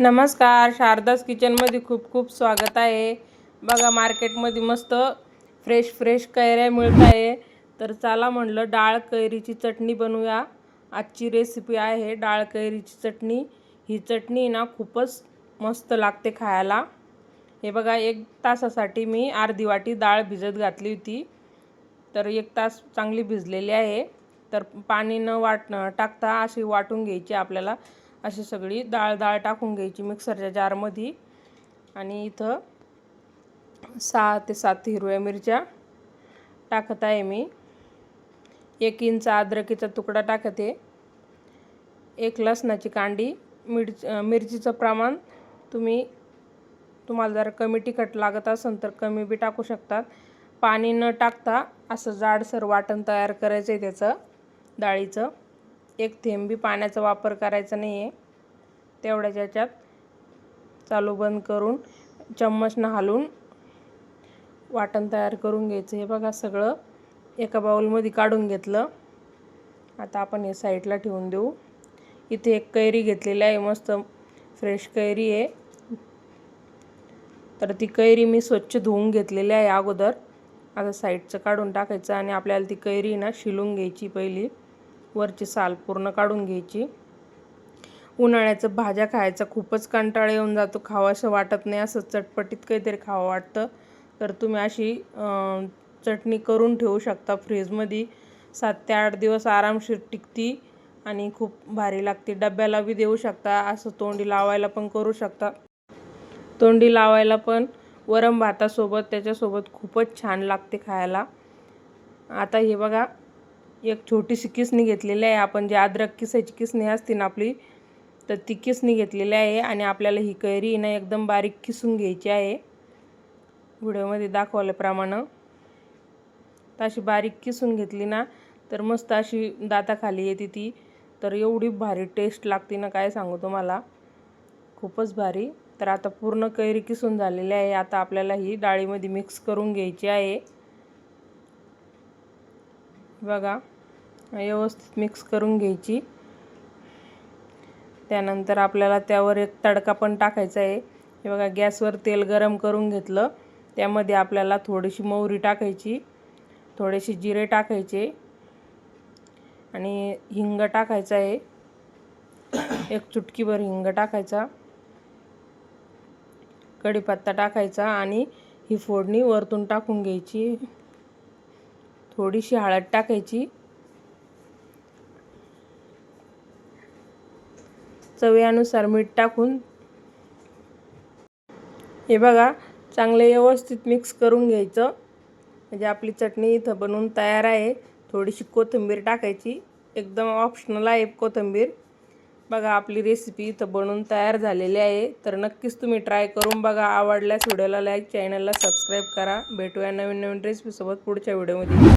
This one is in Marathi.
नमस्कार शारदास किचनमध्ये खूप खूप स्वागत आहे. बघा मार्केटमध्ये मस्त फ्रेश फ्रेश कैऱ्या मिळत आहे. तर चला म्हणलं डाळ कैरीची चटणी बनवूया. आजची रेसिपी आहे डाळ कैरीची चटणी. ही चटणी ना खूपच मस्त लागते खायला. हे बघा एक तासासाठी मी अर्धी वाटी डाळ भिजत घातली होती. तर एक तास चांगली भिजलेली आहे. तर पाणी न वाट टाकता अशी वाटून घ्यायची आपल्याला. अशी सगळी डाळ डाळ टाकून घ्यायची मिक्सरच्या जारमध्ये. आणि इथं सहा ते सात हिरव्या मिरच्या टाकत आहे मी. एक इंच अद्रकीचा तुकडा टाकते. एक लसणाची कांडी मिरच मिरचीचं प्रमाण तुम्ही तुम्हाला जर कमी तिखट लागत असेल तर कमी बी टाकू शकतात. पाणी न टाकता असं जाडसर वाटण तयार करायचं आहे त्याचं डाळीचं. एक थेंबी पाण्याचा वापर करायचा नाही आहे तेवढ्याच याच्यात चालू बंद करून चम्मचनं हालून वाटण तयार करून घ्यायचं. हे बघा सगळं एका बाउलमध्ये काढून घेतलं. आता आपण हे साईडला ठेवून देऊ. इथे एक कैरी घेतलेली आहे मस्त फ्रेश कैरी आहे. तर ती कैरी मी स्वच्छ धुवून घेतलेली आहे अगोदर. आता साईडचं काढून टाकायचं आणि आपल्याला ती कैरी ना शिलून घ्यायची पहिली. वरची साल पूर्ण काढून घ्यायची. उन्हाळ्याचं भाज्या खायचा खूपच कंटाळा येऊन जातो. खावासं वाटत नाही असं चटपटीत काहीतरी खावं वाटतं. तर तुम्ही अशी चटणी करून ठेवू शकता फ्रीजमध्ये. सात ते आठ दिवस आरामशीर टिकती आणि खूप भारी लागते. डब्याला बी देऊ शकता असं तोंडी लावायला पण करू शकता. तोंडी लावायला पण वरम भातासोबत त्याच्यासोबत खूपच छान लागते खायला. आता हे बघा एक छोटीशी किसणी घेतलेली आहे. आपण जे अद्रक किसायची किसणी असते ना आपली तर ती किसणी घेतलेली आहे आणि आपल्याला ही कैरी ना एकदम बारीक किसून घ्यायची आहे. व्हिडिओमध्ये दाखवल्याप्रमाणे. तर अशी बारीक किसून घेतली ना तर मस्त अशी दाताखाली येते ती. तर एवढी भारी टेस्ट लागते ना काय सांगू तुम्हाला. खूपच भारी. तर आता पूर्ण कैरी किसून झालेली आहे. आता आपल्याला ही डाळीमध्ये मिक्स करून घ्यायची आहे. बघा व्यवस्थित मिक्स करून घ्यायची. त्यानंतर आपल्याला त्यावर एक तडका पण टाकायचा आहे. हे बघा गॅसवर तेल गरम करून घेतलं. त्यामध्ये आपल्याला थोडीशी मोहरी टाकायची थोडेसे जिरे टाकायचे आणि हिंग टाकायचं आहे. एक चुटकीभर हिंग टाकायचा कढीपत्ता टाकायचा आणि ही फोडणी वरतून टाकून घ्यायची. थोडीशी हळद टाकायची. चवीनुसार मीठ टाकून. हे बघा चांगले व्यवस्थित मिक्स करून घ्यायचं. म्हणजे आपली चटणी इथं बनवून तयार आहे. थोडीशी कोथिंबीर टाकायची. एकदम ऑप्शनल आहे कोथिंबीर. बघा आपली रेसिपी इथं बनवून तयार झालेली आहे. तर नक्कीच तुम्ही ट्राय करून बघा. आवडल्यास व्हिडिओला लाईक चॅनलला सबस्क्राईब करा. भेटूया नवीन नवीन रेसिपीसोबत पुढच्या व्हिडिओमध्ये